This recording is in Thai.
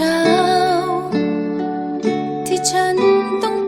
ช้า ที่ฉันต้อง